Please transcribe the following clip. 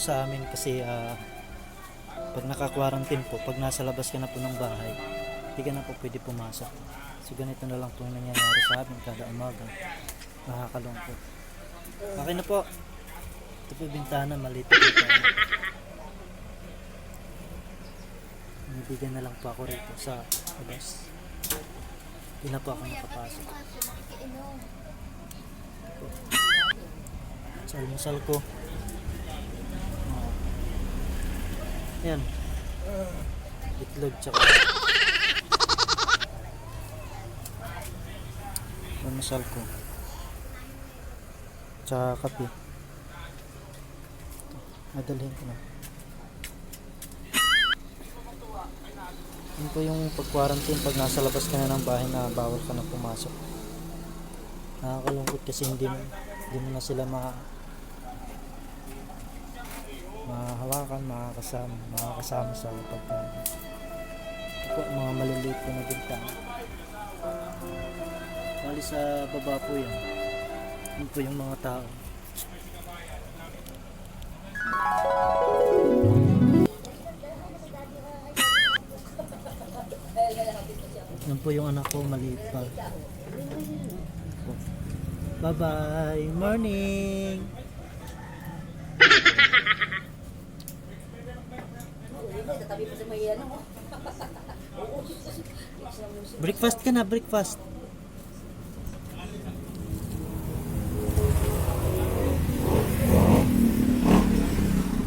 sa amin kasi ah, pag naka-quarantine po, pag nasa labas ka na po ng bahay, hindi ka na po pwede pumasok. So ganito na lang po yung nangyayari sa amin kada umaga. Nakakalungkot. Okay na po. Ito po bintana, maliit po bintana. Na lang po ako rito sa labas. Hindi na po ako nakapasok. Sa almusal ko. Yan. Itlog tsaka almusal ko. Tsaka kape. Madalhin ko na. Yun po yung pag-quarantine pag nasa labas ka na ng bahay na bawal ka na pumasok. Nakakalungkot kasi hindi mo, hindi mo na sila ma mahawakan, makakasama, makakasama sa pagkain. Ito mga maliliit po na bintana. Bali sa baba po yan. Yun po yung mga tao. Yan po yung anak ko, maliit pa. Bye-bye. Morning. Breakfast ka na, breakfast.